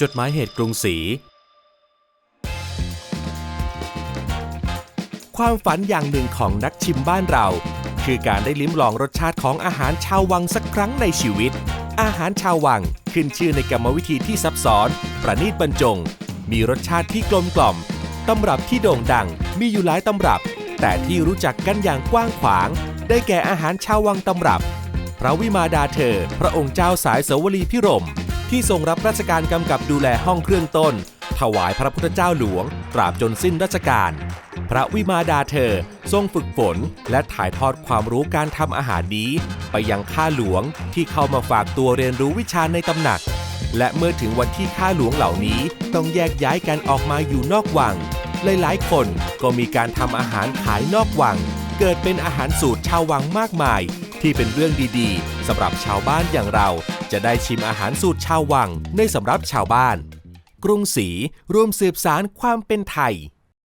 จดหมายเหตุกรุงศรี ความฝันอย่างหนึ่งของนักชิมบ้านเรา คือการได้ลิ้มลองรสชาติของอาหารชาววังสักครั้งในชีวิต อาหารชาววังขึ้นชื่อในกรรมวิธีที่ซับซ้อน ประณีตบรรจง มีรสชาติที่กลมกล่อมตำรับที่โด่งดัง มีอยู่หลายตำรับ แต่ที่รู้จักกันอย่างกว้างขวาง ได้แก่อาหารชาววังตำรับ พระวิมาดาเธอ พระองค์เจ้าสายเสวลีพิรม ที่ทรงรับราชการกำกับดูแลห้องเครื่องต้น ถวายพระพุทธเจ้าหลวง ตราบจนสิ้นราชการ พระวิมาดาเธอ ทรงฝึกฝน และถ่ายทอดความรู้การทำอาหารนี้ ไปยังข้าหลวงที่เข้ามาฝากตัวเรียนรู้วิชาในตำหนัก และเมื่อถึงวันที่ข้าหลวงเหล่านี้ต้องแยกย้ายกันออกมาอยู่นอกวังหลายๆ คนก็มีการทำอาหารขายนอกวัง เกิดเป็นอาหารสูตรชาววังมากมาย ที่เป็นเรื่องดีๆสำหรับชาวบ้านอย่างเรา จะได้ชิมอาหารสูตรชาววังในสำรับชาวบ้าน กรุงศรีร่วมสืบสารความเป็นไทย